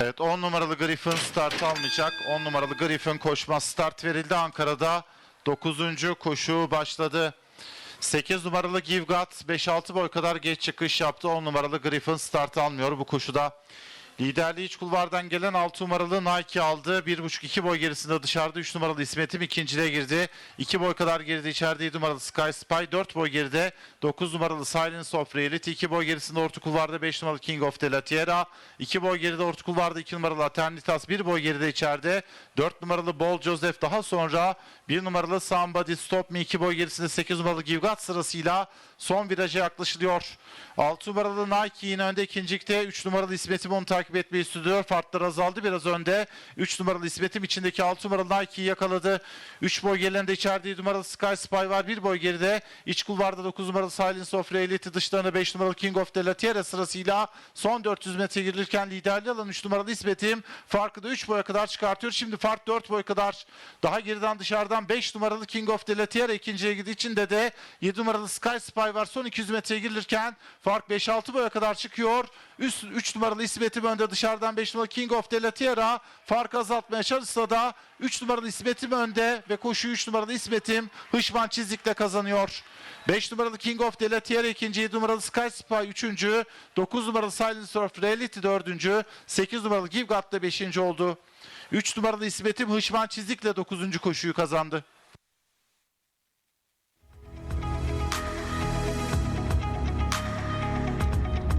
Evet 10 numaralı Griffin start almayacak. 10 numaralı Griffin koşmaz start verildi Ankara'da. 9. koşu başladı. 8 numaralı Give God 5-6 boy kadar geç çıkış yaptı. 10 numaralı Griffin start almıyor bu koşuda. Liderliği iç kulvardan gelen 6 numaralı Nike aldı. 1.5-2 boy gerisinde dışarıda 3 numaralı İsmet'im ikinciliğe girdi. 2 boy kadar geride içeride 7 numaralı Sky Spy 4 boy geride. 9 numaralı Silence of Reality 2 boy gerisinde orta kulvarda 5 numaralı King of de la Tierra. 2 boy geride orta kulvarda 2 numaralı Eternitas 1 boy geride içeride. 4 numaralı Bol Joseph daha sonra 1 numaralı Somebody Stop Me 2 boy gerisinde 8 numaralı Give God sırasıyla son viraja yaklaşılıyor. 6 numaralı Nike yine önde ikincilikte 3 numaralı İsmet'im onu takip etmeyi sürdürüyor. Farklar azaldı biraz önde. 3 numaralı İsmet'im içindeki 6 numaralı Nike'yi yakaladı. 3 boy gerilerinde içeride 7 numaralı Sky Spy var. 1 boy geride. İç kulvarda 9 numaralı Silence of Reality dışlarında 5 numaralı King of de la Tierra sırasıyla son 400 metre girilirken liderliği alan 3 numaralı İsmet'im farkı da 3 boya kadar çıkartıyor. Şimdi fark 4 boy kadar daha geriden dışarıdan 5 numaralı King of de la Tierra ikinciye girdiği için de de 7 numaralı Sky Spy var. Son 200 metreye girilirken fark 5-6 boya kadar çıkıyor. Üst 3 numaralı İsmet'im önde dışarıdan 5 numaralı King of de la farkı azaltmaya çalışsa da 3 numaralı İsmet'im önde ve koşuyu 3 numaralı İsmet'im hışman çizikle kazanıyor. 5 numaralı King of de ikinci, 7 numaralı Sky Spy üçüncü, 9 numaralı Silence of Reality dördüncü, 8 numaralı Give God da beşinci oldu. 3 numaralı İsmet'im hışman çizikle 9. koşuyu kazandı.